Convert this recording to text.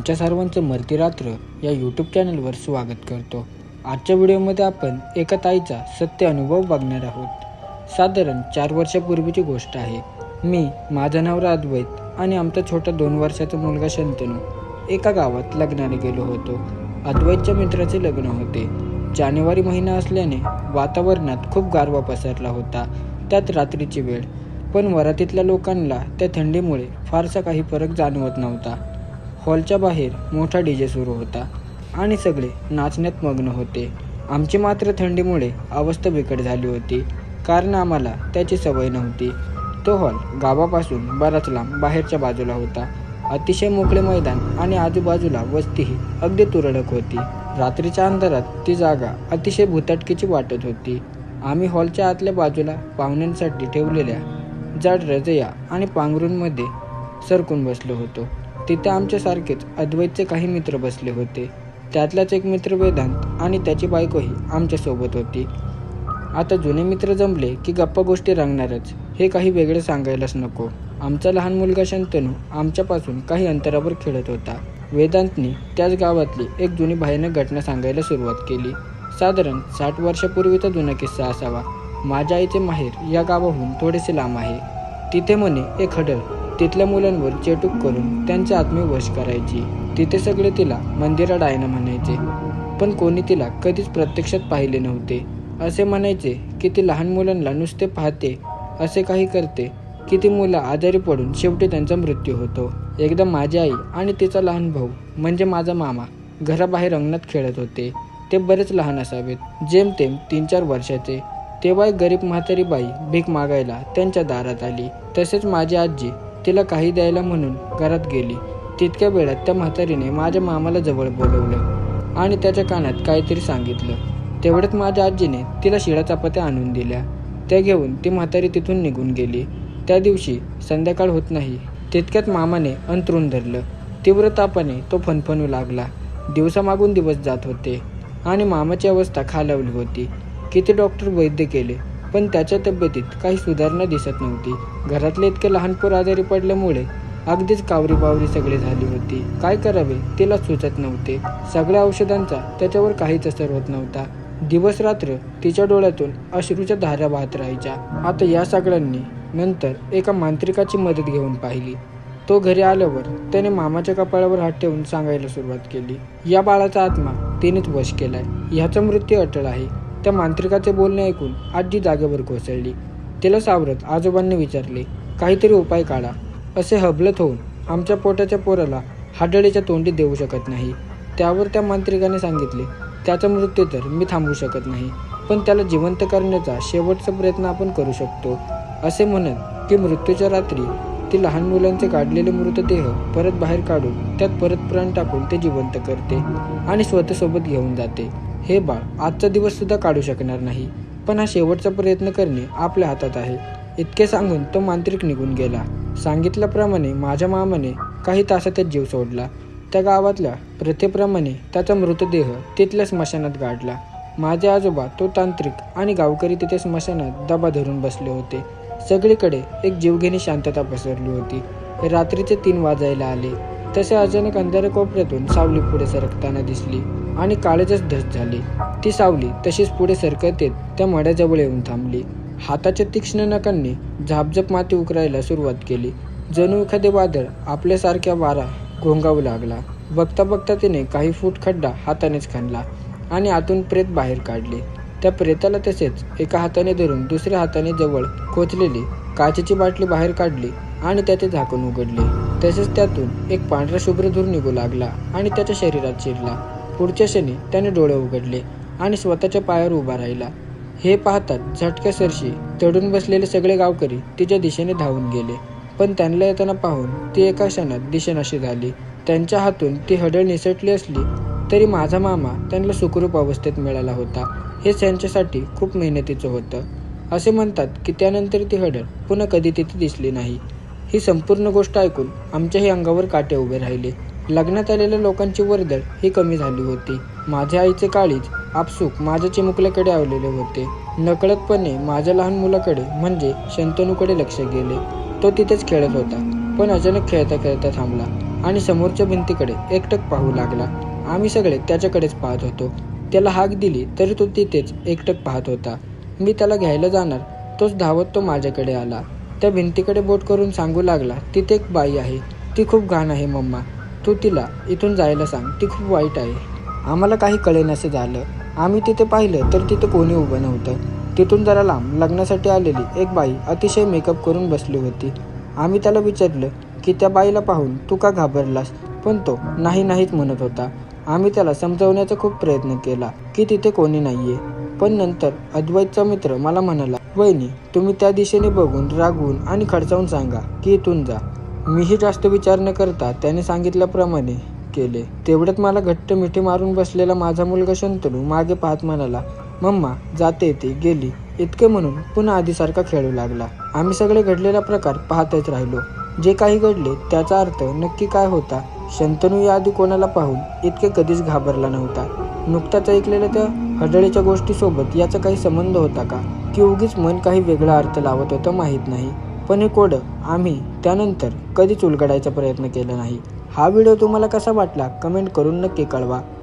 तुमच्या सर्वांचं मरती रात्र या यूट्यूब चॅनलवर स्वागत करतो. आजच्या व्हिडिओमध्ये आपण एका ताईचा सत्य अनुभव बघणार आहोत. साधारण चार वर्षापूर्वीची गोष्ट आहे. मी माझं नाव अद्वैत आणि आमचा छोटा दोन वर्षाचा मुलगा शंतनू एका गावात लग्नाने गेलो होतो. अद्वैतच्या मित्राचे लग्न होते. जानेवारी महिना असल्याने वातावरणात खूप गारवा पसरला होता. त्यात रात्रीची वेळ. पण वरातीतल्या लोकांना त्या थंडीमुळे फारसा काही फरक जाणवत नव्हता. हॉलच्या बाहेर मोठा डी जे सुरू होता आणि सगळे नाचण्यात मग्न होते. आमची मात्र थंडीमुळे अवस्था बिकट झाली होती. कारण आम्हाला त्याची सवय नव्हती. तो हॉल गावापासून बराच लांब बाहेरच्या बाजूला होता. अतिशय मोकळे मैदान आणि आजूबाजूला वस्तीही अगदी तुरळक होती. रात्रीच्या अंधारात ती जागा अतिशय भुताटकीची वाटत होती. आम्ही हॉलच्या आतल्या बाजूला पाहुण्यांसाठी ठेवलेल्या जाड रजया आणि पांघरूंमध्ये सरकून बसलो होतो. तिथे आमच्यासारखेच अद्वैतचे काही मित्र बसले होते. त्यातलाच एक मित्र वेदांत आणि त्याची बायकोही आमच्यासोबत होती. आता जुने मित्र जमले की गप्पा गोष्टी रंगणारच. हे काही वेगळे सांगायलाच नको. आमचा लहान मुलगा शंतनू आमच्यापासून काही अंतरावर खेळत होता. वेदांतनी त्याच गावातली एक जुनी भयानक घटना सांगायला सुरुवात केली. साधारण साठ वर्षापूर्वीचा जुना किस्सा असावा. माझ्या आईचे माहेर या गावाहून थोडेसे लांब आहे. तिथे म्हणे एक हडळ तिथल्या मुलांवर चेटूक करून त्यांचे आत्मे वश करायची. तिथे सगळे तिला मंदिरा डायना म्हणायचे. पण कोणी तिला कधीच प्रत्यक्षात पाहिले नव्हते. असे म्हणायचे की ती लहान मुलांना नुसते पाहते असे काही करते की ती मुलं आजारी पडून शेवटी त्यांचा मृत्यू होतो. एकदा माझी आई आणि तिचा लहान भाऊ म्हणजे माझा मामा घराबाहेर अंगणात खेळत होते. ते बरेच लहान असावेत जेमतेम तीन चार वर्षाचे. तेव्हा एक गरीब म्हातारी बाई भीक मागायला त्यांच्या दारात आली. तसेच माझी आजी तिला काही द्यायला म्हणून घरात गेली. तितक्या वेळात त्या म्हातारीने माझ्या मामाला जवळ बोलवलं आणि त्याच्या कानात काहीतरी सांगितलं. तेवढ्यात माझ्या आजीने तिला शिळा चपात्या आणून दिल्या. त्या घेऊन ती म्हातारी तिथून निघून गेली. त्या दिवशी संध्याकाळ होत नाही. तितक्यात मामाने अंतरून धरलं. तीव्र तापाने तो फणफणू लागला. दिवसामागून दिवस जात होते आणि मामाची अवस्था खालावली होती. किती डॉक्टर वैद्य केले? पण त्याच्या तब्येतीत काही सुधारणा दिसत नव्हती. घरातले इतके लहान पोर आजारी पडल्यामुळे अगदीच कावरी बावरी सगळी झाली होती. काय करावे तिला सुचत नव्हते. सगळ्या औषधांचा त्याच्यावर काहीच असर होत नव्हता. दिवस रात्र तिच्या डोळ्यातून अश्रूच्या धारा वाहत राहायच्या. आता या सगळ्यांनी नंतर एका मांत्रिकाची मदत घेऊन पाहिली. तो घरी आल्यावर त्याने मामाच्या कपाळावर हात ठेवून सांगायला सुरुवात केली. या बाळाचा आत्मा तिनेच वश केलाय. ह्याचा मृत्यू अटळ आहे. त्या मांत्रिकाचे बोलणे ऐकून आजी जागेवर कोसळली. तिला सावरत आजोबांनी विचारले काहीतरी उपाय काढा. असे हबलत होऊन आमच्या पोटाच्या पोराला हाडळीच्या तोंडी देऊ शकत नाही त्यावर त्या मांत्रिकाने सांगितले त्याचा मृत्यू तर मी थांबवू शकत नाही पण त्याला जिवंत करण्याचा शेवटचा प्रयत्न आपण करू शकतो असे म्हणत की मृत्यूच्या रात्री ती लहान मुलांचे काढलेले मृतदेह परत बाहेर काढून त्यात परत प्राण टाकून ते जिवंत करते आणि स्वतःसोबत घेऊन जाते. हे बाळ आजचा दिवस सुद्धा काढू शकणार नाही. पण हा शेवटचा प्रयत्न करणे आपल्या हातात आहे. इतके सांगून तो मांत्रिक निघून गेला. सांगितल्याप्रमाणे माझ्या मामाने काही तासातच जीव सोडला. त्या गावातल्या प्रथेप्रमाणे त्याचा मृतदेह तिथल्या स्मशानात गाडला. माझे आजोबा तो तांत्रिक आणि गावकरी तिथे स्मशानात दबा धरून बसले होते. सगळीकडे एक जीवघेणी शांतता पसरली होती. रात्रीचे तीन वाजायला आले. तसे अचानक अंधार कोपऱ्यातून सावली पुढे सरकताना दिसली. आणि काळजच धस झाली. ती सावली तशीच पुढे सरकत येत त्या मड्याजवळ येऊन थांबली. हाताच्या तीक्ष्ण नकांनी झापझप माती उकरायला सुरुवात केली. जणू एखादे वादळ आपल्यासारख्या वारा घोंगावू लागला. बघता बघता तिने काही फूट खड्डा हातानेच खणला आणि आतून प्रेत बाहेर काढले. त्या प्रेताला तसेच एका हाताने धरून दुसऱ्या हाताने जवळ खोचलेली काचेची बाटली बाहेर काढली आणि त्याचे झाकण उघडले. तसेच त्यातून एक पांढरा शुभ्र धूर निघू लागला आणि त्याच्या शरीरात शिरला. पुढच्या क्षणी त्याने डोळे उघडले आणि स्वतःच्या पायावर उभा राहिला. हे पाहताच झटक्या सरशी तडून बसलेले सगळे गावकरी तिच्या दिशेने धावून गेले. पण त्यांना येताना पाहून ती एका क्षणात दिशेनाशी झाली. त्यांच्या हातून ती हडळ निसटली असली तरी माझा मामा त्यांना सुखरूप अवस्थेत मिळाला होता. हेच त्यांच्यासाठी खूप मेहनतीचं होतं. असे म्हणतात की त्यानंतर ती हडळ पुन्हा कधी तिथे दिसली नाही. ही संपूर्ण गोष्ट ऐकून आमच्याही अंगावर काटे उभे राहिले. लग्नात आलेल्या लोकांची वर्दळ ही कमी झाली होती. माझ्या आईचे काळीज आपसूक माझ्या चिमुकल्याकडे आवलेले होते. नकळतपणे माझ्या लहान मुलाकडे म्हणजे शंतनूकडे लक्ष गेले. तो तिथेच खेळत होता पण अचानक खेळता खेळता थांबला आणि समोरच्या भिंतीकडे एकटक पाहू लागला. आम्ही सगळे त्याच्याकडेच पाहत होतो. त्याला हाक दिली तरी तो तिथेच एकटक पाहत होता. मी त्याला घ्यायला जाणार तोच धावत तो माझ्याकडे आला. त्या भिंतीकडे बोट करून सांगू लागला तिथे एक बाई आहे. ती खूप घाण आहे मम्मा. तू तिला इथून जायला सांग. ती खूप वाईट आहे. आम्हाला काही कळेनासे झालं. आम्ही तिथे पाहिलं तर तिथे कोणी उभं नव्हतं. तिथून जरा लांब लग्नासाठी आलेली एक बाई अतिशय मेकअप करून बसली होती. आम्ही त्याला विचारलं की त्या बाईला पाहून तू का घाबरलास? पण तो नाही नाहीच म्हणत होता. आम्ही त्याला समजवण्याचा खूप प्रयत्न केला की तिथे कोणी नाहीये. पण नंतर अद्वैतचा मित्र मला म्हणाला वहिनी तुम्ही त्या दिशेने बघून रागवून आणि खडचावून सांगा की इथून जा. मीही जास्त विचार न करता त्याने सांगितल्याप्रमाणे केले. तेवढ्यात मला घट्ट मिठी मारून बसलेला माझा मुलगा शंतनू मागे पाहत म्हणाला मम्मा जाते येते गेली. इतके म्हणून पुन्हा आधीसारखा खेळू लागला. आम्ही सगळे घडलेला प्रकार पाहतच राहिलो. जे काही घडले त्याचा अर्थ नक्की काय होता शंतनू या आधी कोणाला पाहून इतके कधीच घाबरला नव्हता. नुकताच ऐकलेल्या त्या हडळीच्या गोष्टीसोबत याचा काही संबंध होता का? की उगीच मन काही वेगळा अर्थ लावत होतं माहीत नाही. पण हे कोड आम्ही त्यानंतर कधीच उलगडायचा प्रयत्न केला नाही. हा व्हिडिओ तुम्हाला कसा वाटला कमेंट करून नक्की कळवा.